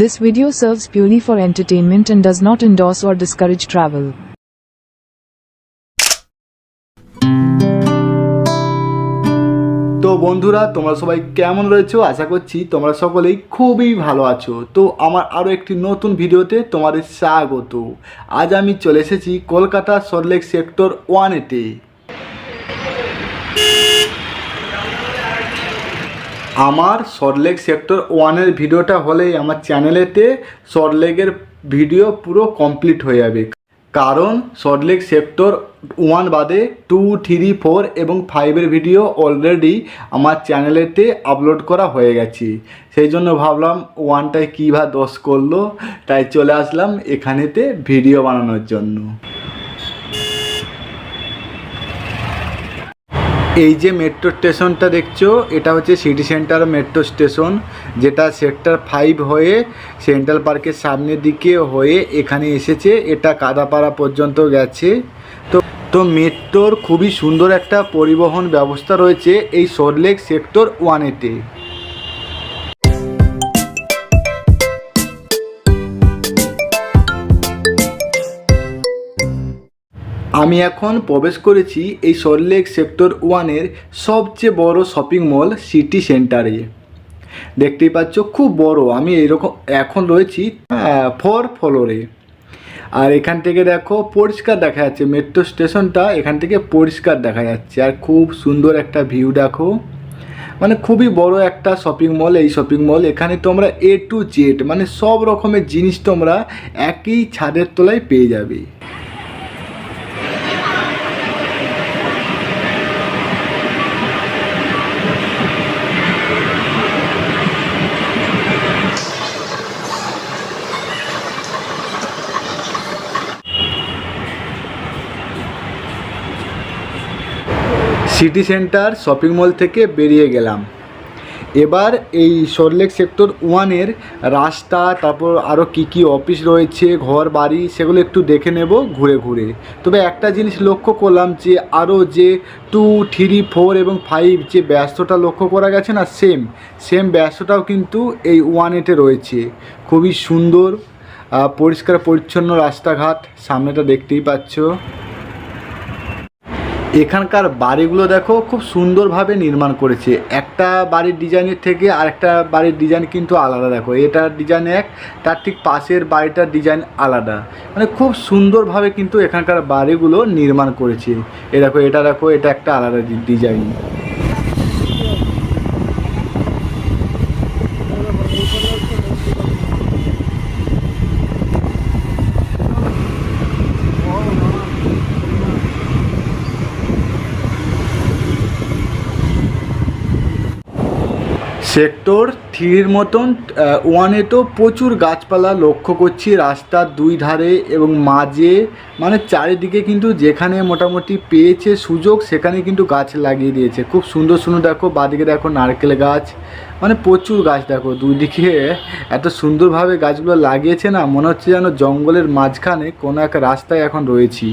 This video serves purely for entertainment and does not endorse or discourage travel. তো বন্ধুরা, তোমরা সবাই কেমন রয়েছো? আশা করছি তোমরা সকলেই খুবই ভালো আছো। তো আমার আরও একটি নতুন ভিডিওতে তোমাদের স্বাগত। আজ আমি চলে এসেছি কলকাতা সল্টলেক সেক্টর ওয়ানেতে। আমার সল্টলেক সেক্টর ওয়ানের ভিডিওটা হলেই আমার চ্যানেলেতে সল্টলেকের ভিডিও পুরো কমপ্লিট হয়ে যাবে। কারণ সল্টলেক সেক্টর ওয়ান বাদে টু থ্রি ফোর এবং ফাইভের ভিডিও অলরেডি আমার চ্যানেলেতে আপলোড করা হয়ে গেছে। সেই জন্য ভাবলাম ওয়ানটায় কী বা দোষ করল, তাই চলে আসলাম এখানেতে ভিডিও বানানোর জন্য। এই যে মেট্রো স্টেশনটা দেখছ, এটা হচ্ছে সিটি সেন্টার মেট্রো স্টেশন যেটা সেক্টর ফাইভ হয়ে সেন্ট্রাল পার্কের সামনের দিকে হয়ে এখানে এসেছে, এটা কাদাপাড়া পর্যন্ত গেছে। তো তো মেট্রোর খুবই সুন্দর একটা পরিবহন ব্যবস্থা রয়েছে এই সল্টলেক সেক্টর ওয়ানেতে আমি এখন প্রবেশ করেছি এই সল্টলেক সেক্টর ওয়ানের সবচেয়ে বড় শপিং মল সিটি সেন্টারে দেখতেই পাচ্ছ, খুব বড়। আমি এরকম এখন রয়েছি ফোর ফ্লোরে আর এখান থেকে দেখো, পরিষ্কার দেখা যাচ্ছে মেট্রো স্টেশনটা এখান থেকে পরিষ্কার দেখা যাচ্ছে। আর খুব সুন্দর একটা ভিউ দেখো। মানে খুবই বড় একটা শপিং মল এই শপিং মল এখানে তোমরা এ টু জেড মানে সব রকমের জিনিস তোমরা একই ছাদের তলায় পেয়ে যাবে। সিটি সেন্টার, শপিং মল থেকে বেরিয়ে গেলাম। এবার এই সল্টলেক সেক্টর ওয়ানের রাস্তা, তারপর আরও কী কী অফিস রয়েছে, ঘর, বাড়ি, সেগুলো একটু দেখে নেব ঘুরে ঘুরে। তবে একটা জিনিস লক্ষ্য করলাম যে আরও যে টু থ্রি ফোর এবং ফাইভ যে ব্যস্তটা লক্ষ্য করা গেছে না সেম সেম ব্যস্তটাও কিন্তু এই ওয়ানেতে রয়েছে। খুবই সুন্দর পরিষ্কার, পরিচ্ছন্ন রাস্তাঘাট, সামনেটা দেখতেই পাচ্ছ। এখানকার বাড়িগুলো দেখো খুব সুন্দরভাবে নির্মাণ করেছে। একটা বাড়ির ডিজাইনের থেকে আরেকটা বাড়ির ডিজাইন কিন্তু আলাদা দেখো। এটার ডিজাইন এক, তার ঠিক পাশের বাড়িটার ডিজাইন আলাদা। মানে খুব সুন্দরভাবে কিন্তু এখানকার বাড়িগুলো নির্মাণ করেছে। এ দেখো, এটা দেখো, এটা একটা আলাদা ডিজাইন সেক্টর থ্রির মতন ওয়ানে তো প্রচুর গাছপালা লক্ষ্য করছি, রাস্তার দুই ধারে এবং মাঝে মানে চারিদিকে কিন্তু যেখানে মোটামুটি পেয়েছে সুযোগ, সেখানে কিন্তু গাছ লাগিয়ে দিয়েছে। খুব সুন্দর সুন্দর দেখো, বাদিকে দেখো নারকেল গাছ মানে প্রচুর গাছ দেখো দুই দিকে এত সুন্দরভাবে গাছগুলো লাগিয়েছে না, মনে হচ্ছে যেন জঙ্গলের মাঝখানে কোনো এক রাস্তায় এখন রয়েছি।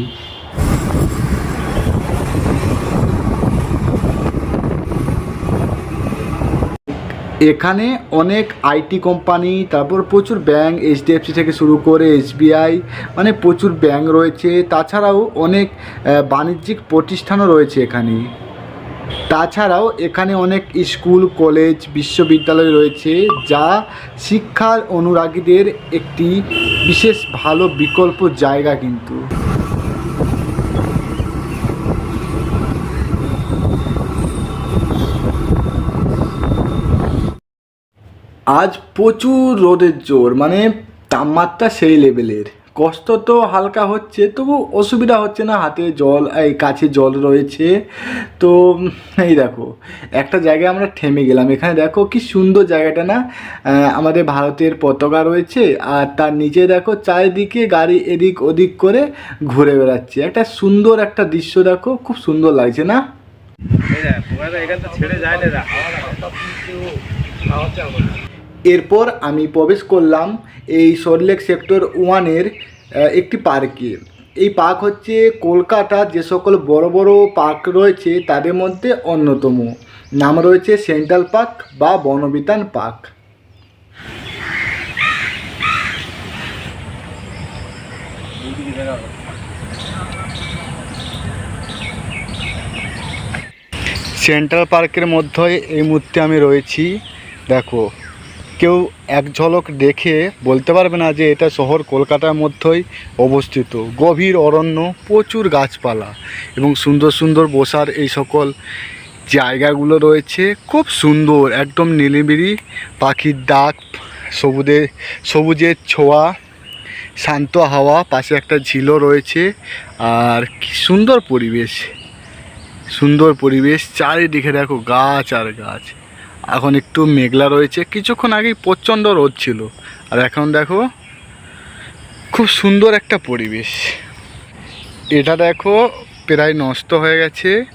এখানে অনেক আইটি কোম্পানি, তারপর প্রচুর ব্যাংক এইচডিএফসি থেকে শুরু করে এসবিআই মানে প্রচুর ব্যাংক রয়েছে। তাছাড়াও অনেক বাণিজ্যিক প্রতিষ্ঠানও রয়েছে এখানে। তাছাড়াও এখানে অনেক স্কুল, কলেজ, বিশ্ববিদ্যালয় রয়েছে, যা শিক্ষার অনুরাগীদের একটি বিশেষ ভালো বিকল্প জায়গা কিন্তু। আজ প্রচুর রোদের জোর মানে তাপমাত্রা সেই লেভেলের কষ্ট তো হালকা হচ্ছে, তবু অসুবিধা হচ্ছে না, হাতে জল, এই কাছে জল রয়েছে। তো, এই দেখো, একটা জায়গায় আমরা থেমে গেলাম। এখানে দেখো কি সুন্দর জায়গাটা না? আমাদের ভারতের পতাকা রয়েছে, আর তার নিচে দেখো চারিদিকে গাড়ি এদিক ওদিক করে ঘুরে বেড়াচ্ছে। একটা সুন্দর একটা দৃশ্য দেখো, খুব সুন্দর লাগছে না? ছেড়ে যায় না এরপর আমি প্রবেশ করলাম এই সল্টলেক সেক্টর ওয়ানের একটি পার্কে এই পার্ক হচ্ছে কলকাতার যে সকল বড় বড় পার্ক রয়েছে তাদের মধ্যে অন্যতম। নাম রয়েছে সেন্ট্রাল পার্ক বা বনবিতান পার্ক সেন্ট্রাল পার্কের মধ্যে এই মুহূর্তে আমি রয়েছি। দেখো কেউ এক ঝলক দেখে বলতে পারবে না যে এটা শহর কলকাতার মধ্যেই অবস্থিত। গভীর অরণ্য, প্রচুর গাছপালা এবং সুন্দর সুন্দর বসার এই সকল জায়গাগুলো রয়েছে। খুব সুন্দর, একদম নিলিবিলি পাখির ডাক সবুজে সবুজের ছোঁয়া, শান্ত হাওয়া, পাশে একটা ঝিলও রয়েছে। আর কি সুন্দর পরিবেশ সুন্দর পরিবেশ। চারিদিকে দেখো গাছ আর গাছ। এখন একটু মেঘলা রয়েছে। কিছুক্ষণ আগেই প্রচণ্ড রোদ ছিল। আর এখন দেখো, খুব সুন্দর একটা পরিবেশ। এটা দেখো, প্রায় নষ্ট হয়ে গেছে।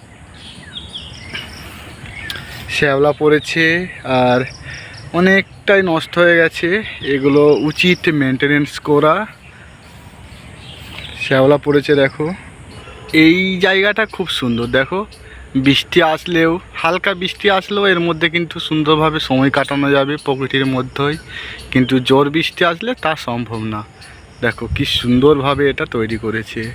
শ্যাওলা পড়েছে আর অনেকটাই নষ্ট হয়ে গেছে। এগুলো উচিত মেনটেনেন্স করা। শ্যাওলা পড়েছে দেখো। এই জায়গাটা খুব সুন্দর। দেখো বৃষ্টি আসলেও, হালকা বৃষ্টি আসলেও এর মধ্যে কিন্তু সুন্দরভাবে সময় কাটানো যাবে প্রকৃতির মধ্যেই। কিন্তু জোর বৃষ্টি আসলে তা সম্ভব না। দেখো কি সুন্দরভাবে এটা তৈরি করেছে।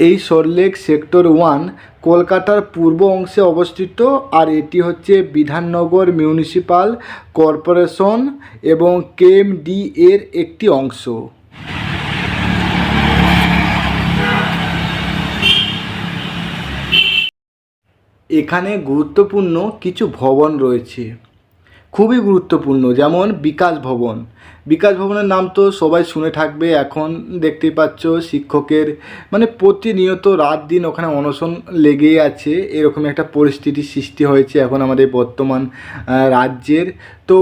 এই সল্টলেক সেক্টর ওয়ান কলকাতার পূর্ব অংশে অবস্থিত আর এটি হচ্ছে বিধাননগর মিউনিসিপাল কর্পোরেশন এবং কেএমডি এর একটি অংশ। এখানে গুরুত্বপূর্ণ কিছু ভবন রয়েছে। খুবই গুরুত্বপূর্ণ, যেমন বিকাশ ভবন। বিকাশ ভবনের নাম তো সবাই শুনে থাকবে, এখন দেখতেই পাচ্ছ শিক্ষকের মানে প্রতিনিয়ত রাত দিন ওখানে অনশন লেগেই আছে, এরকম একটা পরিস্থিতি সৃষ্টি হয়েছে এখন আমাদের বর্তমান রাজ্যের। তো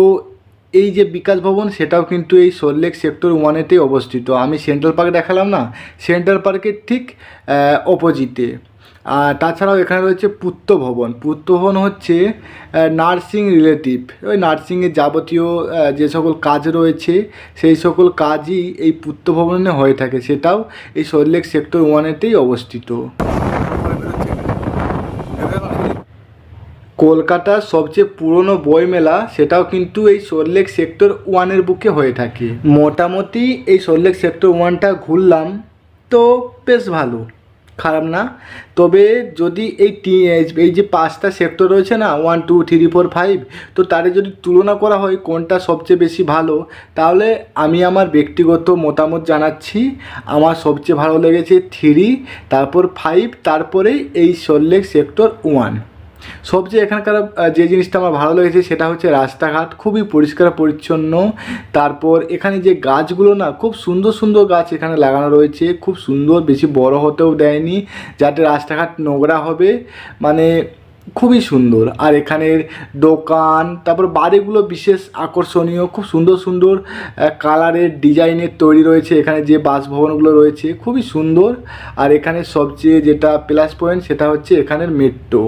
এই যে বিকাশ ভবন, সেটাও কিন্তু এই সল্টলেক সেক্টর ওয়ানেতেই অবস্থিত। আমি সেন্ট্রাল পার্ক দেখালাম না সেন্ট্রাল পার্কের ঠিক অপোজিটে তাছাড়াও এখানে রয়েছে পূত্ত ভবন। ভবন হচ্ছে নার্সিং রিলেটিভ। ওই নার্সিংয়ের যাবতীয় যে সকল কাজ রয়েছে, সেই সকল কাজই এই পূত্ত ভবনে হয়ে থাকে। সেটাও এই সল্টলেক সেক্টর ওয়ানেতেই অবস্থিত। কলকাতার সবচেয়ে পুরনো বইমেলা, সেটাও কিন্তু এই সল্টলেক সেক্টর ওয়ানের বুকে হয়ে থাকে। মোটামুটি এই সল্টলেক সেক্টর ওয়ানটা ঘুরলাম, তো বেশ ভালো। খারাপ না। তবে যদি এই এই যে পাঁচটা সেক্টর রয়েছে না one two three four five তো তারে যদি তুলনা করা হয় কোনটা সবচেয়ে বেশি ভালো, তাহলে আমি আমার ব্যক্তিগত মতামত জানাচ্ছি। আমার সবচেয়ে ভালো লেগেছে থ্রি তারপর ফাইভ তারপরেই এই সল্লেক সেক্টর ওয়ান সবচেয়ে এখানকার যে জিনিসটা আমার ভালো লেগেছে সেটা হচ্ছে রাস্তাঘাট। খুবই পরিষ্কার, পরিচ্ছন্ন। তারপর এখানে যে গাছগুলো না, খুব সুন্দর সুন্দর গাছ এখানে লাগানো রয়েছে। খুব সুন্দর, বেশি বড় হতেও দেয়নি, যাতে রাস্তাঘাট নোংরা হবে। মানে খুবই সুন্দর। আর এখানের দোকান, তারপর বাড়িগুলো বিশেষ আকর্ষণীয়। খুব সুন্দর সুন্দর কালারের ডিজাইনের তৈরি রয়েছে এখানে যে বাসভবনগুলো রয়েছে। খুবই সুন্দর। আর এখানে সবচেয়ে যেটা প্লাস পয়েন্ট সেটা হচ্ছে এখানের মেট্রো